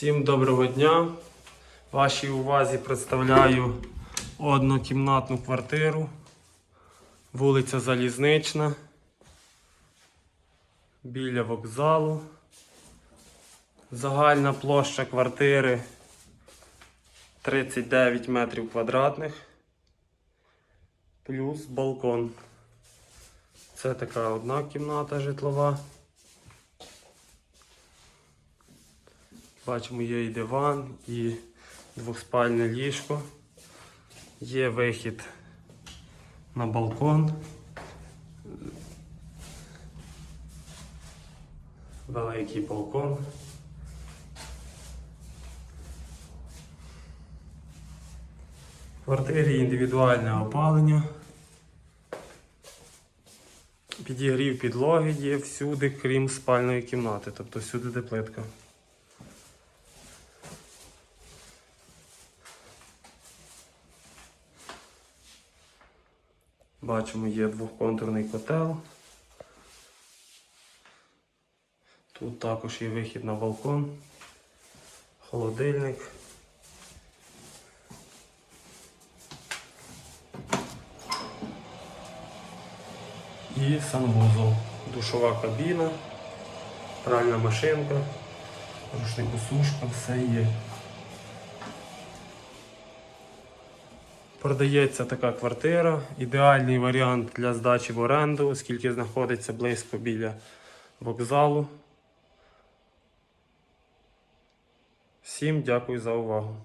Всім доброго дня. Вашій увазі представляю однокімнатну квартиру. Вулиця Залізнична. Біля вокзалу. Загальна площа квартири 39 метрів квадратних. Плюс балкон. Це така одна кімната житлова. Бачимо, є і диван, і двохспальне ліжко. Є вихід на балкон. Великий балкон. В квартирі індивідуальне опалення. Підігрів підлоги є всюди, крім спальної кімнати, тобто всюди де плитка. Бачимо, є двохконтурний котел. Тут також є вихід на балкон, холодильник. І санвузол, душова кабіна, пральна машинка, рушникосушка, все є. Продається така квартира. Ідеальний варіант для здачі в оренду, оскільки знаходиться близько біля вокзалу. Всім дякую за увагу.